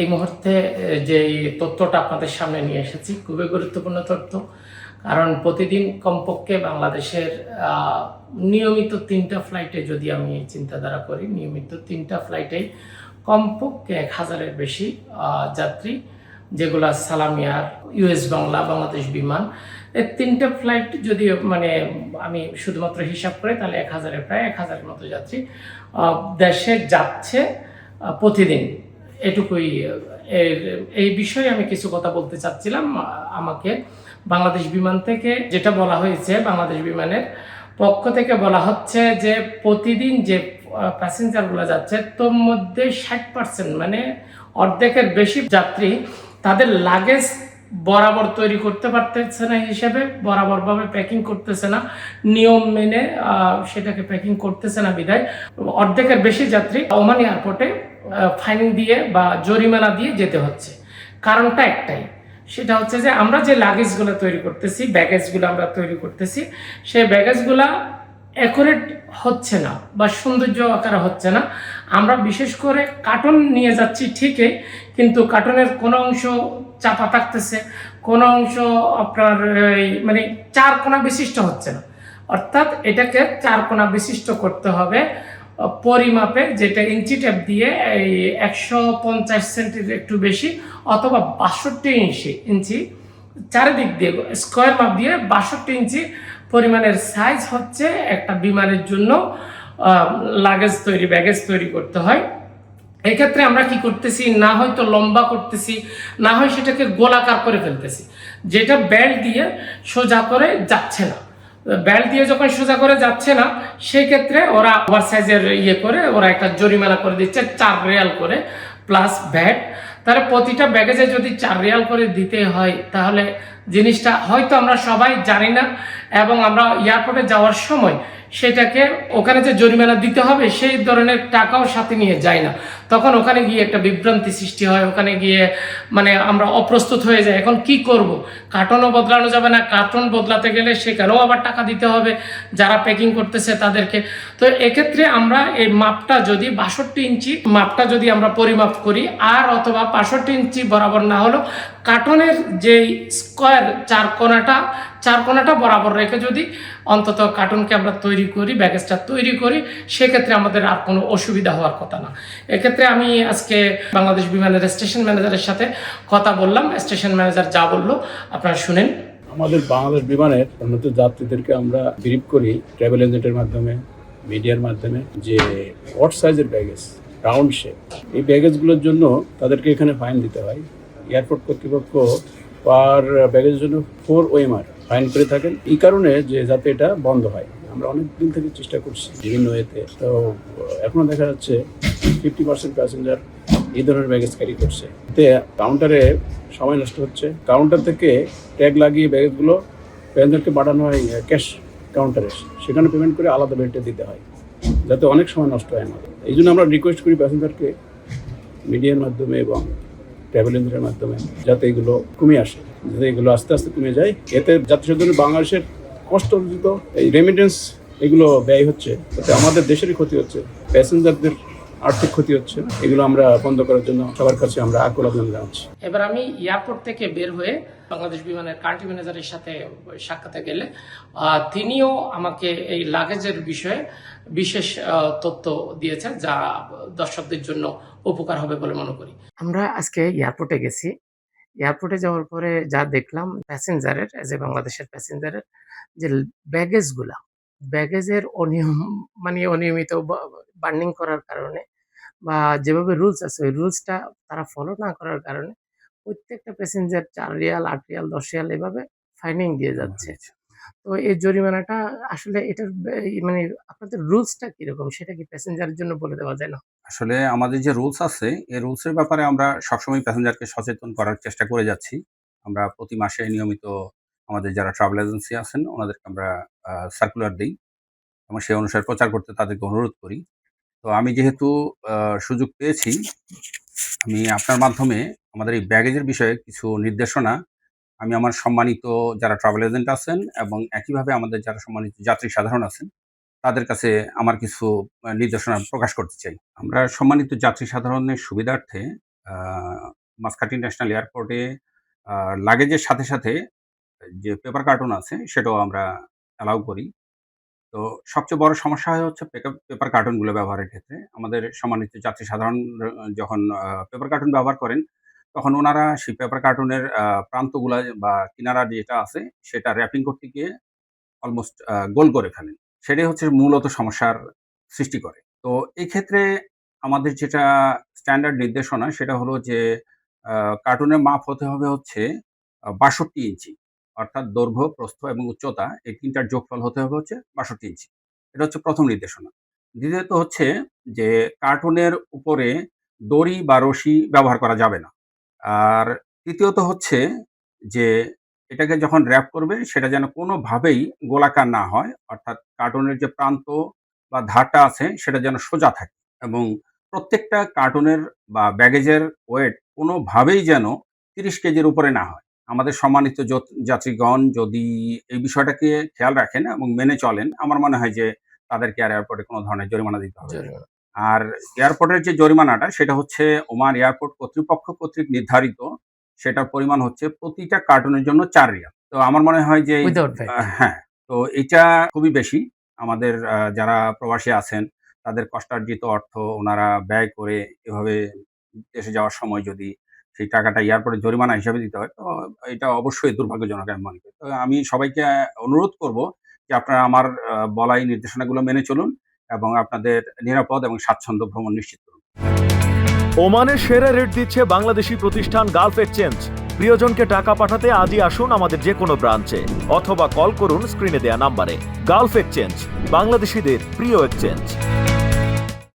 এই মুহূর্তে যে এই তথ্যটা আপনাদের সামনে নিয়ে এসেছি, খুবই গুরুত্বপূর্ণ তথ্য। কারণ প্রতিদিন কমপক্ষে বাংলাদেশের নিয়মিত তিনটা ফ্লাইটে যদি আমি চিন্তাধারা করি, নিয়মিত তিনটা ফ্লাইটেই কমপক্ষে এক হাজারের বেশি যাত্রী, যেগুলো সালামিয়ার ইউএস বাংলা, বাংলাদেশ বিমান, এই তিনটা ফ্লাইট যদি মানে আমি শুধুমাত্র হিসাব করি, তাহলে এক হাজারের প্রায় এক হাজারের মতো যাত্রী দেশে যাচ্ছে প্রতিদিন। এটুকুই, এর, এই বিষয়ে আমি কিছু কথা বলতে চাচ্ছিলাম, আমাকে বাংলাদেশ বিমান থেকে যেটা বলা হয়েছে, বাংলাদেশ বিমানের পক্ষ থেকে বলা হচ্ছে যে প্রতিদিন যে প্যাসেঞ্জারগুলো যাচ্ছে, তোর মধ্যে ষাট পার্সেন্ট মানে অর্ধেকের বেশি যাত্রী তাদের লাগেজ বরাবর তৈরি করতে পারতেছে না হিসেবে, বরাবরভাবে প্যাকিং করতেছে না, নিয়ম মেনে সেটাকে প্যাকিং করতেছে না বিদায় অর্ধেকের বেশি যাত্রী ওমান এয়ারপোর্টে ফাইন দিয়ে বা জরিমানা দিয়ে যেতে হচ্ছে। কারণটা একটাই। সেটা হচ্ছে যে আমরা যে লাগেজগুলো তৈরি করতেছি ব্যাগেজগুলো আমরা তৈরি করতেছি সেই ব্যাগেজগুলা অ্যাকুরেট হচ্ছে না বা সৌন্দর্য আকারে হচ্ছে না। আমরা বিশেষ করে কার্টন নিয়ে যাচ্ছি ঠিকই কিন্তু কার্টনের কোনো অংশ চাপা থাকতেছে কোনো অংশ আপনার এই, মানে চার কোনা বিশিষ্ট হচ্ছে না। অর্থাৎ এটাকে চার কোনা বিশিষ্ট করতে হবে। পরিমাপে যেটা ইঞ্চি ট্যাপ দিয়ে এই একশো পঞ্চাশ সেন্টির একটু বেশি অথবা বাষট্টি ইঞ্চি ইঞ্চি চারিদিক দিয়ে, স্কোয়ার মাপ দিয়ে বাষট্টি ইঞ্চি পরিমাণের সাইজ হচ্ছে একটা বিমানের জন্য লাগেজ তৈরি ব্যাগেজ তৈরি করতে হয়। এক্ষেত্রে আমরা কি করতেছি? না হয়তো লম্বা করতেছি, না হয় সেটাকে গোলাকার করে ফেলতেছি। যেটা বেল্ট দিয়ে সোজা করে যাচ্ছে না। বেল্ট দিয়ে যখন সোজা করে যাচ্ছে না সেই ক্ষেত্রে ওরা ওভার সাইজের ইয়ে করে, ওরা একটা জরিমানা করে দিচ্ছে, চার রিয়াল করে প্লাস ব্যাট তাহলে প্রতিটা ব্যাগেজে যদি চার রিয়াল করে দিতে হয়, তাহলে জিনিসটা হয়তো আমরা সবাই জানি না, এবং আমরা এয়ারপোর্টে যাওয়ার সময় সেটাকে ওখানে যে জরিমানা দিতে হবে, সেই ধরনের টাকাও সাথে নিয়ে যায় না। তখন ওখানে গিয়ে একটা বিভ্রান্তি সৃষ্টি হয়, ওখানে গিয়ে মানে আমরা অপ্রস্তুত হয়ে যাই। এখন কি করব? কার্টনও বদলানো যাবে না, কার্টন বদলাতে গেলে সেখানেও আবার টাকা দিতে হবে, যারা প্যাকিং করতেছে তাদেরকে। তো এক্ষেত্রে আমরা এই মাপটা যদি বাষট্টি ইঞ্চি, মাপটা যদি আমরা পরিমাপ করি, আর অথবা বাষট্টি ইঞ্চি বরাবর না হলেও কার্টনের যেই স্কোয়ার চার কোনাটা চার কোনাটা বরাবর রেখে যদি অন্তত কার্টুনকে আমরা তৈরি করি, ব্যাগেজটা তৈরি করি, সেক্ষেত্রে আমাদের আর কোনো অসুবিধা হওয়ার কথা না। এক্ষেত্রে আমি আজকে বাংলাদেশ বিমানের স্টেশন ম্যানেজারের সাথে কথা বললাম। স্টেশন ম্যানেজার যা বলল, আপনারা শুনেন। আমাদের বাংলাদেশ বিমানের উন্নত যাত্রীদেরকে আমরা ব্রিফ করি ট্রাভেল এজেন্টের মাধ্যমে মিডিয়ার মাধ্যমে, যে ওয়াট সাইজের ব্যাগেজ রাউন্ড শেপ এই ব্যাগেজগুলোর জন্য তাদেরকে এখানে ফাইন দিতে হয়। এয়ারপোর্ট কর্তৃপক্ষ পার ব্যাগেজের জন্য ফোর ওএমআর ফাইন করে থাকেন। এই কারণে যে যাতে এটা বন্ধ হয়। আমরা অনেক দিন থেকে চেষ্টা করছি। বিভিন্ন এতে। তো, এখনও দেখা যাচ্ছে ফিফটি পার্সেন্ট প্যাসেঞ্জার এই ধরনের ব্যাগেজ ক্যারি করছে। এতে কাউন্টারে সময় নষ্ট হচ্ছে। কাউন্টার থেকে ট্যাগ লাগিয়ে ব্যাগেজগুলো প্যাসেঞ্জারকে পাঠানো হয় ক্যাশ কাউন্টারে সেখানে পেমেন্ট করে আলাদা বেল্টে দিতে হয়। যাতে অনেক সময় নষ্ট হয় না এই জন্য আমরা রিকোয়েস্ট করি প্যাসেঞ্জারকে মিডিয়ার মাধ্যমে এবং ট্রাভেল এজেন্টের মাধ্যমে যাতে এগুলো কমে আসে। যাতে এগুলো আস্তে আস্তে কমে যায়। এতে সাধারণ বাংলাদেশের কষ্ট অর্জিত এই রেমিটেন্স এগুলো ব্যয় হচ্ছে। তাতে আমাদের দেশেরই ক্ষতি হচ্ছে। প্যাসেঞ্জারদের আর্থিক ক্ষতি হচ্ছে। এগুলো আমরা বন্ধ করার জন্য সবার কাছে আমরা আকুল আবেদন জানাচ্ছি। এবার আমি এয়ারপোর্ট থেকে বের হয়ে বাংলাদেশ বিমানের কান্ট্রি ম্যানেজারের সাথে সাক্ষাতে গেলে তিনিও আমাকে এই লাগেজের বিষয়ে বিশেষ তথ্য দিয়েছেন যা দর্শকদের জন্য উপকার হবে বলে মনে করি। আমরা আজকে এয়ারপোর্টে গেছি। এয়ারপোর্টে যাওয়ার পরে যা দেখলাম প্যাসেঞ্জারের এজ এ বাংলাদেশের প্যাসেঞ্জারের যে ব্যাগেজগুলা ব্যাগেজের অনিয়ম মানে অনিয়মিত বার্নিং করার কারণে বা যেভাবে রুলস আছে ওই রুলসটা তারা ফলো না করার কারণে প্রত্যেকটা প্যাসেঞ্জার চার রিয়াল আট রিয়াল দশ রিয়াল এভাবে ফাইনিং দিয়ে যাচ্ছে। তো এই জরিমানাটা আসলে এটার মানে আপনাদের রুলসটা কীরকম? সেটা কি প্যাসেঞ্জারের জন্য বলে দেওয়া যায় না? আসলে আমাদের যে রুলস আছে, এই রুলসের ব্যাপারে আমরা সবসময় প্যাসেঞ্জারকে সচেতন করার চেষ্টা করে যাচ্ছি। আমরা প্রতি মাসে নিয়মিত আমাদের যারা ট্রাভেল এজেন্সি আছেন, ওনাদেরকে আমরা সার্কুলার দিই এবং সেই অনুসারে প্রচার করতে তাদেরকে অনুরোধ করি। তো আমি যেহেতু সুযোগ পেয়েছি, আমি আপনার মাধ্যমে আমাদের এই ব্যাগেজের বিষয়ে কিছু নির্দেশনা আমি আমার সম্মানিত যারা ট্রাভেল এজেন্ট আছেন এবং একইভাবে আমাদের যারা সম্মানিত যাত্রী সাধারণ আছেন, তাদের কাছে আমার কিছু নির্দেশনা প্রকাশ করতে চাই। আমরা সম্মানিত যাত্রী সাধারণের সুবিধার্থে মাসকাটি ইন্টারন্যাশনাল এয়ারপোর্টে লাগেজের সাথে সাথে যে পেপার কার্টুন আছে, সেটাও আমরা অ্যালাউ করি। তো সবচেয়ে বড় সমস্যা হয় হচ্ছে পেপার কার্টুনগুলো ব্যবহারের ক্ষেত্রে। আমাদের সম্মানিত যাত্রী সাধারণ যখন পেপার কার্টুন ব্যবহার করেন তখন ওনারা সেই পেপার কার্টুনের প্রান্তগুলা বা কিনারা যেটা আছে, সেটা র্যাপিং করতে গিয়ে অলমোস্ট গোল করে ফেলেন। সেটাই হচ্ছে মূলত সমস্যার সৃষ্টি করে। তো এই ক্ষেত্রে আমাদের যেটা স্ট্যান্ডার্ড নির্দেশনা, সেটা হলো যে কার্টুনের মাপ হতে হবে হচ্ছে বাষট্টি ইঞ্চি। অর্থাৎ দৈর্ঘ্য, প্রস্থ এবং উচ্চতা এই তিনটার যোগফল হতে হবে হচ্ছে বাষট্টি ইঞ্চি। এটা হচ্ছে প্রথম নির্দেশনা। দ্বিতীয়ত হচ্ছে যে, কার্টুনের উপরে দড়ি বা রশি ব্যবহার করা যাবে না। আর তৃতীয়ত হচ্ছে যে এটাকে যখন র্যাপ করবে, সেটা যেন কোনোভাবেই গোলাকার না হয়, অর্থাৎ কার্টুনের যে প্রান্ত বা ধারটা আছে, সেটা যেন সোজা থাকে এবং প্রত্যেকটা কার্টুনের বা ব্যাগেজের ওয়েট কোনোভাবেই যেন তিরিশ কেজির উপরে না হয় আমাদের সম্মানিত যাত্রীগণ যদি এই বিষয়টাকে খেয়াল রাখেন এবং মেনে চলেন, আমার মনে হয় যে তাদেরকে আর এয়ারপোর্টে কোনো ধরনের জরিমানা দিতে হবে। আর এয়ারপোর্টের যে জরিমানাটা সেটা হচ্ছে ওমান এয়ারপোর্ট কর্তৃপক্ষ কর্তৃক নির্ধারিত। সেটার পরিমাণ হচ্ছে প্রতিটা কার্টুনের জন্য চার রিয়াল। তো আমার মনে হয় যে হ্যাঁ। তো এটা খুবই বেশি। আমাদের যারা প্রবাসী আছেন তাদের কষ্টার্জিত অর্থ ওনারা ব্যয় করে এভাবে দেশে যাওয়ার সময় যদি সেই টাকাটা এয়ারপোর্টে জরিমানা হিসাবে দিতে হয় তো এটা অবশ্যই দুর্ভাগ্যজনক আমি মনে করি। তো আমি সবাইকে অনুরোধ করব যে আপনারা আমার আহ, বলা এই নির্দেশনাগুলো মেনে চলুন। এবং আপনাদের নিরাপদ এবং স্বাচ্ছন্দ্য ভ্রমণ নিশ্চিত করুন। ওমানের সেরা রেট দিচ্ছে বাংলাদেশি প্রতিষ্ঠান গালফ এক্সচেঞ্জ। প্রিয়জনকে টাকা পাঠাতে আজই আসুন আমাদের যে কোনো ব্রাঞ্চে, অথবা কল করুন স্ক্রিনে দেয়া নাম্বারে। গালফ এক্সচেঞ্জ, বাংলাদেশিদের প্রিয় এক্সচেঞ্জ।